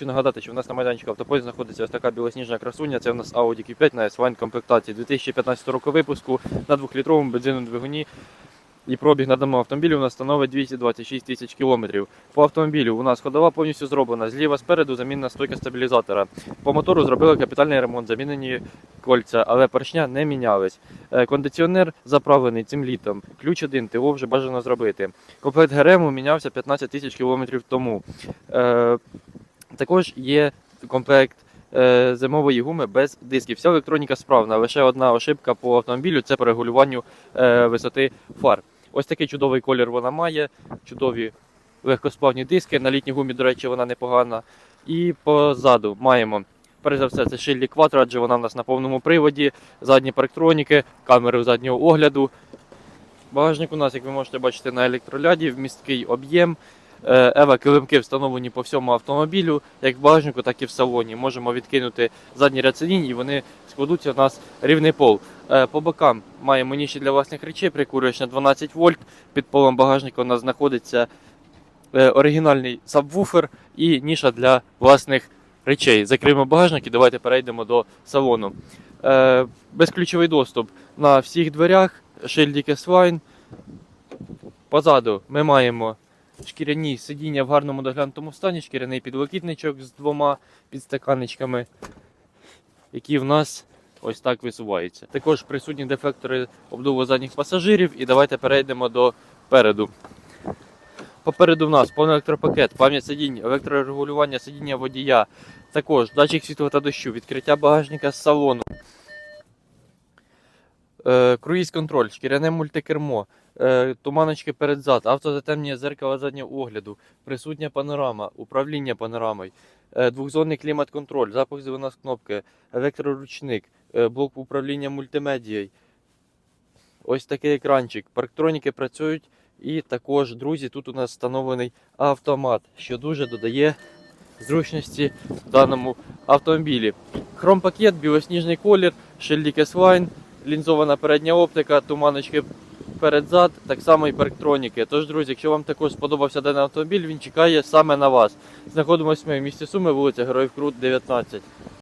Хочу нагадати, що у нас на майданчику автопоїзд знаходиться ось така білосніжна красуня. Це у нас Audi Q5 на S-Line комплектації 2015 року випуску на 2-літровому бензинному двигуні. І пробіг на даному автомобілі у нас становить 226 тисяч кілометрів. По автомобілю у нас ходова повністю зроблена. Зліва спереду замінна стойка стабілізатора. По мотору зробили капітальний ремонт, замінені кольця, але поршня не мінялись. Е, Кондиціонер заправлений цим літом. Ключ один, ТО вже бажано зробити. Комплект ГРМ мінявся 15 тисяч кілометрів тому. Також є комплект е, зимової гуми без дисків. Вся електроніка справна. Лише одна ошибка по автомобілю це по регулюванню е, висоти фар. Ось такий чудовий колір вона має, чудові легкосплавні диски. На літній гумі, до речі, вона непогана. І позаду маємо. Перш за все, це шильді кватро, адже вона в нас на повному приводі, задні парктроніки, камери заднього огляду. Багажник у нас, як ви можете бачити, на електроляді, вмісткий об'єм. Е, Ева килимки встановлені по всьому автомобілю, як в багажнику, так і в салоні. Можемо відкинути задній ряд сидінь і вони складуться у нас рівний пол. Е, По бокам маємо ніші для власних речей, прикурювач на 12 вольт. Під полом багажника у нас знаходиться е, оригінальний сабвуфер і ніша для власних речей. Закриємо багажник і давайте перейдемо до салону. Безключовий доступ на всіх дверях, шильдик S-Line. Позаду ми маємо шкіряні сидіння в гарному доглянутому стані, шкіряний підлокітничок з двома підстаканничками, які в нас ось так висуваються. Також присутні дефектори обдуву задніх пасажирів. І давайте перейдемо до переду. Попереду в нас повний електропакет, пам'ять сидінь, електрорегулювання сидіння водія, також датчик світла та дощу, відкриття багажника з салону. Е, круїз контроль, шкіряне мультикермо, е, туманочки перед зад, автозатемнення зеркала заднього огляду, присутня панорама, управління панорамою, е, двохзонний клімат-контроль, запах з кнопки, електроручник, блок управління мультимедією. Ось такий екранчик. Парктроніки працюють. І також, друзі, тут у нас встановлений автомат, що дуже додає зручності в даному автомобілі. Хромпакет, білосніжний колір, S-Line, лінзована передня оптика, туманочки перед-зад, так само і парктроніки. Тож, друзі, якщо вам також сподобався даний автомобіль, він чекає саме на вас. Знаходимося ми в місті Суми, вулиця Героїв Крут, 19.